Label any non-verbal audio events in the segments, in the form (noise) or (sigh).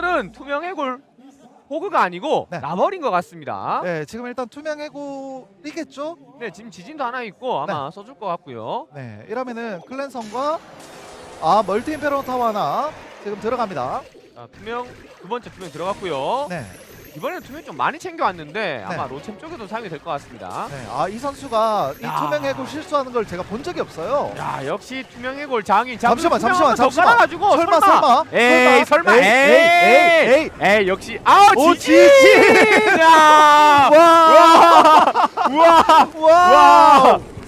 오늘은 투명 해골 호그가 아니고 네. 라벌인 것 같습니다. 네, 지금 일단 투명 해골이겠죠? 네, 지금 지진도 하나 있고 아마 써줄 것 같고요. 네, 이러면은 클랜성과 아 멀티 임페로 타워 하나 지금 들어갑니다. 자, 투명 두 번째 투명 들어갔고요. 네, 이번에는 투명 좀 많이 챙겨왔는데 아마 네. 로챔 쪽에도 사용이 될 것 같습니다. 네, 아 이 선수가 이 야. 투명 해골 실수하는 걸 제가 본 적이 없어요. 야 역시 투명 해골 장인. 자, 잠시만, 잠시만, 잠시만. 깔아가지고 설마, 설마, 에이 설마 에이, 에이 에이, 에이, 에이 역시 아 오, 지진. 야. 와, (laughs) 우와 와, 와 설마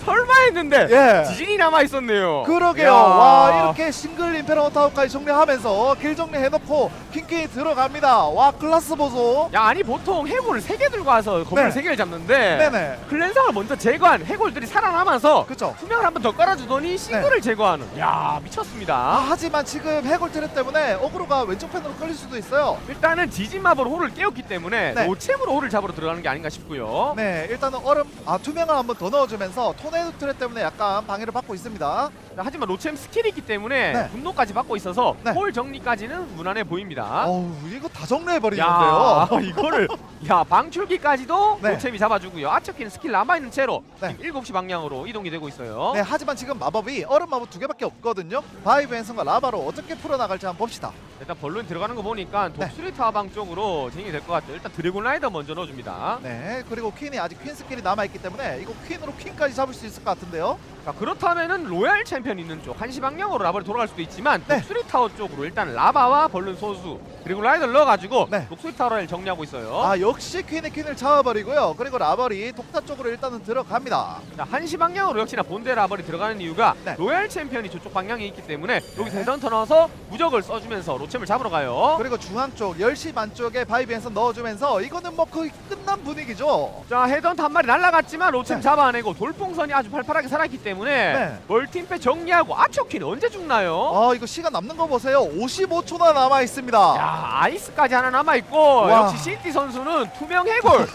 했는데 예. 지진이 남아 있었네요. 그러게요. 야. 와 이렇게 싱글 임페로 타워까지 정리하면서 길 정리해놓고 킹킹이 들어갑니다. 와 클라스 보소. 야 아니 보통 해골을 세 개 들고 와서 건물 네. 세 개를 잡는데 네네. 클랜성을 먼저 제거한 해골들이 살아남아서 그쵸. 투명을 한 번 더 깔아주더니 싱글을 제거하는 야 미쳤습니다 아, 하지만 지금 해골 트랩 때문에 어그로가 왼쪽 펜으로 끌릴 수도 있어요. 일단은 지진마법으로 홀을 깨웠기 때문에 네. 노챔으로 홀을 잡으러 들어가는 게 아닌가 싶고요 네, 일단은 얼음 아 투명을 한번 더 넣어주면서 토네이도 트랩 때문에 약간 방해를 받고 있습니다. 자, 하지만 노챔 스킬이 있기 때문에 네. 분노까지 받고 있어서 네. 홀 정리까지는 무난해 보입니다 어우 이거 다 정리해 야 버리는데요. (laughs) 이거를 야 방출기까지도 네. 노챔이 잡아주고요 아츠키는 스킬 남아있는 채로 네. 지금 7시 방향으로 이동이 되고 있어요 네, 하지만 지금 마법이 얼음 마법 두 개밖에 없거든요. 바이브 앤슨과 라바로 어떻게 풀어나갈지 한번 봅시다. 일단 벌룬 들어가는 거 보니까 네. 독수리 타방 쪽으로 진행이 될 것 같아요. 일단 드래곤 라이더 먼저 넣어줍니다. 네, 그리고 퀸이 아직 퀸 스킬이 남아있기 때문에 이거 퀸으로 퀸까지 잡을 수 있을 것 같 은데요. 자 그렇다면은 로얄 챔피언 있는 쪽 한시 방향으로 라바를 돌아갈 수도 있지만 네. 독수리 타워 쪽으로 일단 라바와 벌룬 소수 그리고 라이더를 넣어가지고 네. 독수리 타워를 정리하고 있어요. 아 역시 퀸이 퀸을 잡아버리고요. 그리고 라벌이 독타 쪽으로 일단은 들어갑니다. 자 한시 방향으로 역시나 본대 라벌이 들어가는 이유가 네. 로얄 챔피언이 저쪽 방향에 있기 때문에 여기서 헤던터 넣어서 무적을 써주면서 로챔을 잡으러 가요. 그리고 중앙 쪽 10시 반 쪽에 앤슨 넣어주면서 이거는 뭐 거의 끝난 분위기죠. 자 헤던터 한 마리 날라갔지만 로챔 네. 잡아내고 돌풍선이 아주 팔팔 하게 살아있기 때문에 네. 멀팀패 정리하고 아초키는 언제 죽나요? 아 이거 시간 남는 거 보세요. 55초나 남아 있습니다. 야 아이스까지 하나 남아 있고 와. 역시 시티 선수는 투명 해골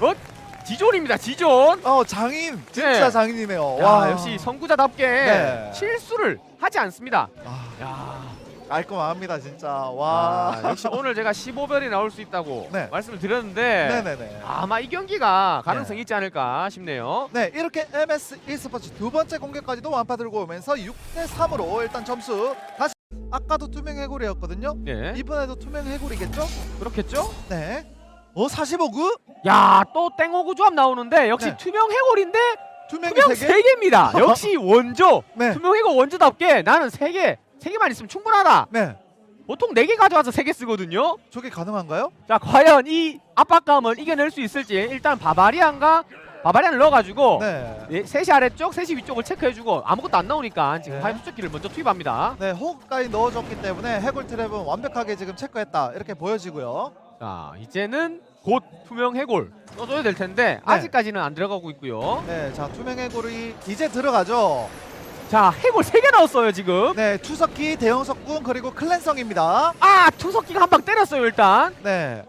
뭐 (laughs) 지존입니다 지존 어 장인 진짜 네. 장인이네요. 야 와 역시 선구자답게 네. 실수를 하지 않습니다 아, 야 깔끔합니다 진짜. 와. 아, 역시 오늘 제가 15별이 나올 수 있다고 네. 말씀을 드렸는데 네네네. 아마 이 경기가 가능성이 있지 않을까 싶네요 네 이렇게 MS e스포츠 두 번째 공격까지도 완파 들고 오면서 6대 3으로 일단 점수 다시 아까도 투명 해골이었거든요. 예 이번에도 투명 해골이겠죠? 그렇겠죠 네. 어 45구? 야 또 땡오구 조합 나오는데 역시 네. 투명 해골인데 투명이 투명 세 개? 세 개입니다 역시 (laughs) 원조 네. 투명 해골 원조답게 나는 세개 세 개만 있으면 충분하다 네. 보통 4개 가져와서 3개 쓰거든요. 저게 가능한가요? 자, 과연 이 압박감을 이겨낼 수 있을지 일단 바바리안과 바바리안을 넣어가지고 네. 예, 셋이 아래쪽, 셋이 위쪽을 체크해주고 아무것도 안 나오니까 지금 네. 화이트 투척기를 먼저 투입합니다. 네, 호흡까지 넣어줬기 때문에 해골 트랩은 완벽하게 지금 체크했다 이렇게 보여지고요. 자, 이제는 곧 투명 해골 써줘야 될 텐데 네. 아직까지는 안 들어가고 있고요. 네, 자 투명 해골이 이제 들어가죠. 자, 해골 3개 넣었어요 지금. 네, 투석기, 대형 석궁 그리고 클랜성입니다. 아, 투석기가 한 방 때렸어요 일단. 네,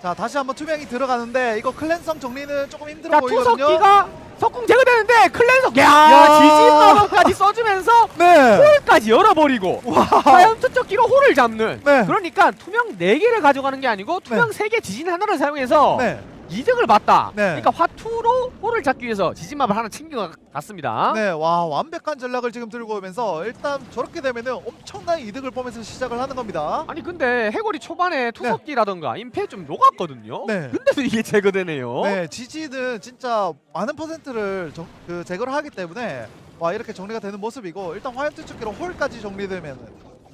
자 다시 한번 투명이 들어가는데 이거 클랜성 정리는 조금 힘들어 자, 보이거든요. 투석기가 석궁 제거되는데 클랜석 야, 야. 지진마법까지 써주면서 (laughs) 네, 홀까지 열어버리고 과연 투척기로 홀을 잡는 네, 그러니까 투명 4개를 가져가는 게 아니고 투명 3개 지진 하나를 사용해서 네, 이득을 봤다 네. 그러니까 화투로 홀을 잡기 위해서 지진마을 하나 챙긴 것 같습니다 네, 와 완벽한 전략을 지금 들고 오면서 일단 저렇게 되면은 엄청난 이득을 보면서 시작을 하는 겁니다. 아니 근데 해골이 초반에 투석기라던가 임페 좀 녹았거든요 네. 근데도 이게 제거되네요 네, 지지는 진짜 많은 퍼센트를 정, 그 제거를 하기 때문에 와 이렇게 정리가 되는 모습이고 일단 화염투 축기로 홀까지 정리되면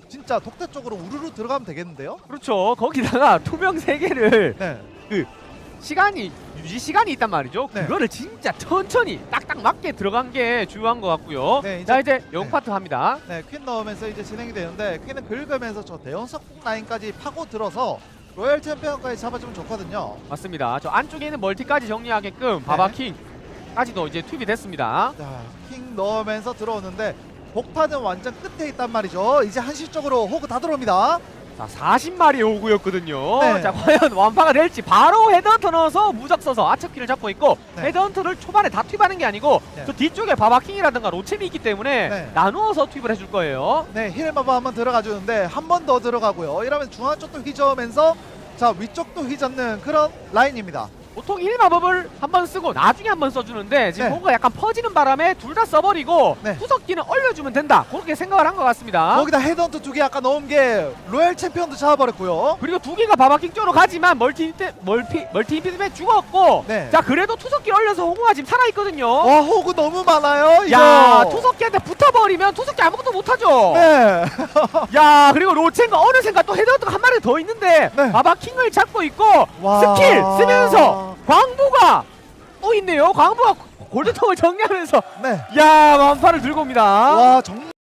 진짜 독대 쪽으로 우르르 들어가면 되겠는데요? 그렇죠 거기다가 (laughs) 투명 3개를 네, 시간이 유지 시간이 있단 말이죠 네. 그거를 진짜 천천히 딱딱 맞게 들어간 게 중요한 것 같고요 네, 이제- 자 이제 영 네. 파트 합니다 네, 퀸 넣으면서 이제 진행이 되는데 퀸은 긁으면서 저 대형 석궁 라인까지 파고 들어서 로얄 챔피언까지 잡아주면 좋거든요. 맞습니다. 저 안쪽에 있는 멀티까지 정리하게끔 바바킹까지도 이제 투입이 됐습니다. 자, 킹 넣으면서 들어오는데 복파는 완전 끝에 있단 말이죠. 이제 한시 쪽으로 호그 다 들어옵니다. 자 40마리의 오구였거든요. 네. 자 과연 완파가 될지 바로 헤드헌터 넣어서 무적 써서 아처키를 잡고 있고 네. 헤드헌터를 초반에 다 투입하는 게 아니고 네. 저 뒤쪽에 바바킹이라든가 로챔이 있기 때문에 네. 나누어서 투입을 해줄 거예요. 네, 힐마바 한번 들어가 주는데 한 번 더 들어가고요. 이러면 중앙 쪽도 휘저으면서 자 위쪽도 휘젓는 그런 라인입니다. 보통 1마법을 한 번 쓰고 나중에 한 번 써주는데 지금 네. 뭔가 약간 퍼지는 바람에 둘 다 써버리고 네. 후석기는 얼려주면 된다 그렇게 생각을 한 것 같습니다. 거기다 헤드헌터 두개 아까 넣은 게 로얄 챔피언도 잡아버렸고요. 그리고 두 개가 바바킹 쪽으로 가지만 멀티 때 멀티 멀티 인피드에 죽었고 네. 자 그래도 투석기 얼려서 홍우가 지금 살아 있거든요. 와 호구 너무 많아요. 이거. 야 투석기한테 붙어버리면 투석기 아무것도 못하죠. 네. (laughs) 야 그리고 로첸과 어느샌가 또 헤드헌터가 한 마리 더 있는데 네. 바바킹을 잡고 있고 와. 스킬 쓰면서 광부가 또 있네요. 광부가 골드통을 정리하면서 네. 야 만파를 들고 옵니다. 와 정말